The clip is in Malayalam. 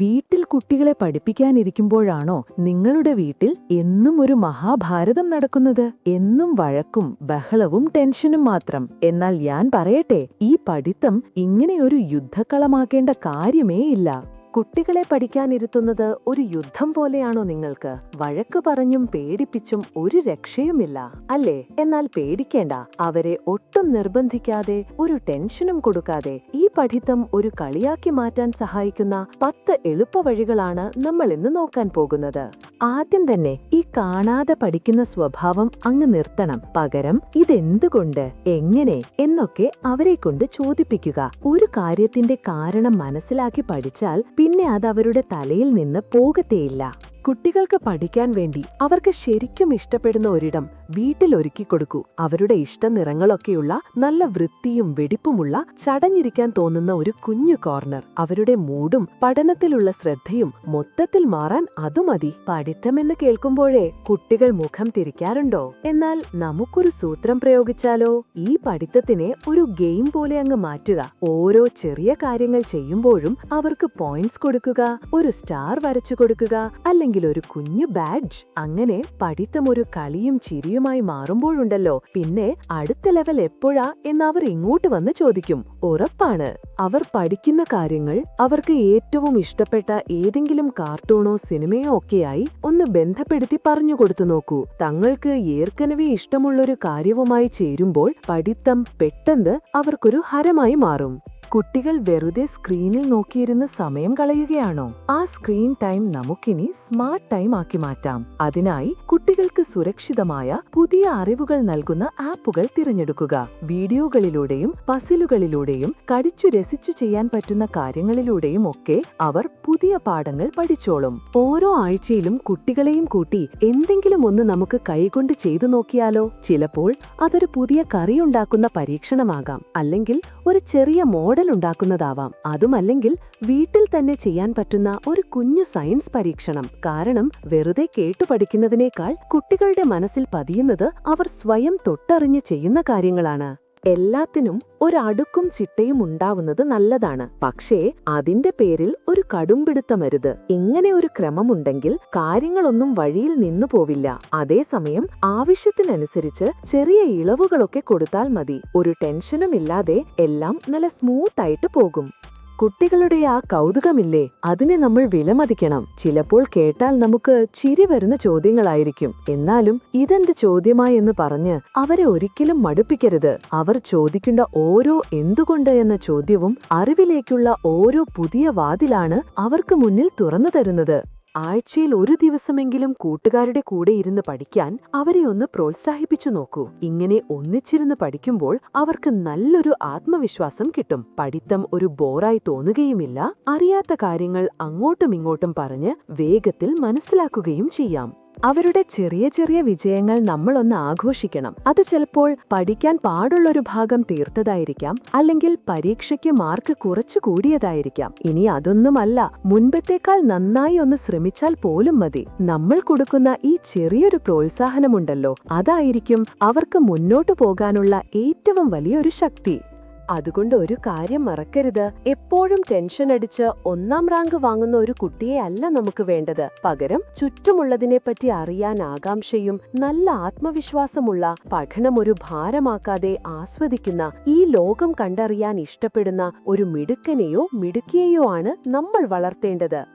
വീട്ടിൽ കുട്ടികളെ പഠിപ്പിക്കാനിരിക്കുമ്പോഴാണോ നിങ്ങളുടെ വീട്ടിൽ എന്നും ഒരു മഹാഭാരതം നടക്കുന്നത്? എന്നും വഴക്കും ബഹളവും ടെൻഷനും മാത്രം. എന്നാൽ ഞാൻ പറയട്ടെ ഈ പഠിത്തം ഇങ്ങനെയൊരു യുദ്ധക്കളമാക്കേണ്ട കാര്യമേ ഇല്ല കുട്ടികളെ പഠിക്കാനിരുത്തുന്നത് ഒരു യുദ്ധം പോലെയാണോ നിങ്ങൾക്ക്? വഴക്ക് പറഞ്ഞും പേടിപ്പിച്ചും ഒരു രക്ഷയുമില്ല അല്ലേ? എന്നാൽ പേടിക്കേണ്ട അവരെ ഒട്ടും നിർബന്ധിക്കാതെ ഒരു ടെൻഷനും കൊടുക്കാതെ ഈ പഠിത്തം ഒരു കളിയാക്കി മാറ്റാൻ സഹായിക്കുന്ന പത്ത് എളുപ്പ വഴികളാണ് നമ്മൾ ഇന്ന് നോക്കാൻ പോകുന്നത്. ആദ്യം തന്നെ ഈ കാണാതെ പഠിക്കുന്ന സ്വഭാവം അങ്ങ് നിർത്തണം. പകരം ഇതെന്തുകൊണ്ട് എങ്ങനെ എന്നൊക്കെ അവരെ കൊണ്ട് ചോദിപ്പിക്കുക. ഒരു കാര്യത്തിന്റെ കാരണം മനസ്സിലാക്കി പഠിച്ചാൽ പിന്നെ അത് അവരുടെ തലയിൽ നിന്ന് പോകത്തേയില്ല. കുട്ടികൾക്ക് പഠിക്കാൻ വേണ്ടി അവർക്ക് ശരിക്കും ഇഷ്ടപ്പെടുന്ന ഒരിടം വീട്ടിൽ ഒരുക്കി കൊടുക്കൂ അവരുടെ ഇഷ്ട നിറങ്ങളൊക്കെയുള്ള നല്ല വൃത്തിയും വെടിപ്പുമുള്ള ചടഞ്ഞിരിക്കാൻ തോന്നുന്ന ഒരു കുഞ്ഞു കോർണർ. അവരുടെ മൂഡും പഠനത്തിലുള്ള ശ്രദ്ധയും മൊത്തത്തിൽ മാറാൻ അതു മതി പഠിത്തമെന്ന് കേൾക്കുമ്പോഴേ കുട്ടികൾ മുഖം തിരിക്കാറുണ്ടോ? എന്നാൽ നമുക്കൊരു സൂത്രം പ്രയോഗിച്ചാലോ? ഈ പഠിത്തത്തിനെ ഒരു ഗെയിം പോലെ അങ്ങ് മാറ്റുക. ഓരോ ചെറിയ കാര്യങ്ങൾ ചെയ്യുമ്പോഴും അവർക്ക് പോയിന്റ്സ് കൊടുക്കുക ഒരു സ്റ്റാർ വരച്ചു കൊടുക്കുക അല്ലെങ്കിൽ ഒരു കുഞ്ഞു ബാഡ്ജ്. അങ്ങനെ പഠിത്തം ഒരു കളിയും ഭാര്യയുമായി മാറുമ്പോഴുണ്ടല്ലോ. പിന്നെ അടുത്ത ലെവൽ എപ്പോഴാ എന്ന് അവർ ഇങ്ങോട്ട് വന്ന് ചോദിക്കും. ഉറപ്പാണ്. അവർ പഠിക്കുന്ന കാര്യങ്ങൾ അവർക്ക് ഏറ്റവും ഇഷ്ടപ്പെട്ട ഏതെങ്കിലും കാർട്ടൂണോ സിനിമയോ ഒക്കെയായി ഒന്ന് ബന്ധപ്പെടുത്തി പറഞ്ഞു കൊടുത്തു നോക്കൂ. തങ്ങൾക്ക് ഏർക്കനവേ ഇഷ്ടമുള്ളൊരു കാര്യവുമായി ചേരുമ്പോൾ പഠിത്തം പെട്ടെന്ന് അവർക്കൊരു ഹരമായി മാറും. കുട്ടികൾ വെറുതെ സ്ക്രീനിൽ നോക്കിയിരുന്ന് സമയം കളയുകയാണോ? ആ സ്ക്രീൻ ടൈം നമുക്കിനി സ്മാർട്ട് ടൈം ആക്കി മാറ്റാം. അതിനായി കുട്ടികൾക്ക് സുരക്ഷിതമായ പുതിയ അറിവുകൾ നൽകുന്ന ആപ്പുകൾ തിരഞ്ഞെടുക്കുക. വീഡിയോകളിലൂടെയും പസിലുകളിലൂടെയും കടിച്ചു രസിച്ചു ചെയ്യാൻ പറ്റുന്ന കാര്യങ്ങളിലൂടെയും ഒക്കെ അവർ പുതിയ പാഠങ്ങൾ പഠിച്ചോളും. ഓരോ ആഴ്ചയിലും കുട്ടികളെയും കൂട്ടി എന്തെങ്കിലും ഒന്ന് നമുക്ക് കൈകൊണ്ട് ചെയ്തു നോക്കിയാലോ? ചിലപ്പോൾ അതൊരു പുതിയ കറി ഉണ്ടാക്കുന്ന പരീക്ഷണമാകാം. അല്ലെങ്കിൽ ഒരു ചെറിയ മോഡൽ ഉണ്ടാക്കുന്നതാവാം അതുമല്ലെങ്കിൽ വീട്ടിൽ തന്നെ ചെയ്യാൻ പറ്റുന്ന ഒരു കുഞ്ഞു സയൻസ് പരീക്ഷണം. കാരണം വെറുതെ കേട്ടു പഠിക്കുന്നതിനേക്കാൾ കുട്ടികളുടെ മനസ്സിൽ പതിയുന്നത് അവർ സ്വയം തൊട്ടറിഞ്ഞ് ചെയ്യുന്ന കാര്യങ്ങളാണ്. എല്ലാത്തിനും ഒരടുക്കും ചിട്ടയും ഉണ്ടാവുന്നത് നല്ലതാണ്. പക്ഷേ അതിന്റെ പേരിൽ ഒരു കടുംപിടുത്തമരുത്. ഇങ്ങനെ ഒരു ക്രമമുണ്ടെങ്കിൽ കാര്യങ്ങളൊന്നും വഴിയിൽ നിന്നു പോവില്ല. അതേസമയം ആവശ്യത്തിനനുസരിച്ച് ചെറിയ ഇളവുകളൊക്കെ കൊടുത്താൽ മതി. ഒരു ടെൻഷനും ഇല്ലാതെ എല്ലാം നല്ല സ്മൂത്ത് ആയിട്ട് പോകും. കുട്ടികളുടെ ആ കൗതുകമില്ലേ? അതിനെ നമ്മൾ വിലമതിക്കണം. ചിലപ്പോൾ കേട്ടാൽ നമുക്ക് ചിരി വരുന്ന ചോദ്യങ്ങളായിരിക്കും. എന്നാലും ഇതെന്ത് ചോദ്യമായി എന്ന് പറഞ്ഞ് അവരെ ഒരിക്കലും മടുപ്പിക്കരുത്. അവർ ചോദിക്കേണ്ട ഓരോ എന്തുകൊണ്ട് എന്ന ചോദ്യവും അറിവിലേക്കുള്ള ഓരോ പുതിയ വാതിലാണ് അവർക്ക് മുന്നിൽ തുറന്നു തരുന്നത്. ആഴ്ചയിൽ ഒരു ദിവസമെങ്കിലും കൂട്ടുകാരുടെ കൂടെ ഇരുന്ന് പഠിക്കാൻ അവരെ ഒന്ന് പ്രോത്സാഹിപ്പിച്ചു നോക്കൂ. ഇങ്ങനെ ഒന്നിച്ചിരുന്ന് പഠിക്കുമ്പോൾ അവർക്ക് നല്ലൊരു ആത്മവിശ്വാസം കിട്ടും. പഠിത്തം ഒരു ബോറായി തോന്നുകയുമില്ല. അറിയാത്ത കാര്യങ്ങൾ അങ്ങോട്ടും ഇങ്ങോട്ടും പറഞ്ഞ് വേഗത്തിൽ മനസ്സിലാക്കുകയും ചെയ്യാം. അവരുടെ ചെറിയ ചെറിയ വിജയങ്ങൾ നമ്മളൊന്ന് ആഘോഷിക്കണം. അത് ചിലപ്പോൾ പഠിക്കാൻ പാടുള്ളൊരു ഭാഗം തീർത്തതായിരിക്കാം അല്ലെങ്കിൽ പരീക്ഷയ്ക്ക് മാർക്ക് കുറച്ചു കൂടിയതായിരിക്കാം. ഇനി അതൊന്നുമല്ല. മുൻപത്തേക്കാൾ നന്നായി ഒന്ന് ശ്രമിച്ചാൽ പോലും മതി. നമ്മൾ കൊടുക്കുന്ന ഈ ചെറിയൊരു പ്രോത്സാഹനമുണ്ടല്ലോ. അതായിരിക്കും അവർക്ക് മുന്നോട്ടു പോകാനുള്ള ഏറ്റവും വലിയൊരു ശക്തി. അതുകൊണ്ട് ഒരു കാര്യം മറക്കരുത്. എപ്പോഴും ടെൻഷൻ അടിച്ച് ഒന്നാം റാങ്ക് വാങ്ങുന്ന ഒരു കുട്ടിയെ അല്ല നമുക്ക് വേണ്ടത്. പകരം ചുറ്റുമുള്ളതിനെപ്പറ്റി അറിയാൻ ആകാംക്ഷയും നല്ല ആത്മവിശ്വാസമുള്ള പഠനം ഒരു ഭാരമാക്കാതെ ആസ്വദിക്കുന്ന ഈ ലോകം കണ്ടറിയാൻ ഇഷ്ടപ്പെടുന്ന ഒരു മിടുക്കനെയോ മിടുക്കിയെയോ ആണ് നമ്മൾ വളർത്തേണ്ടത്.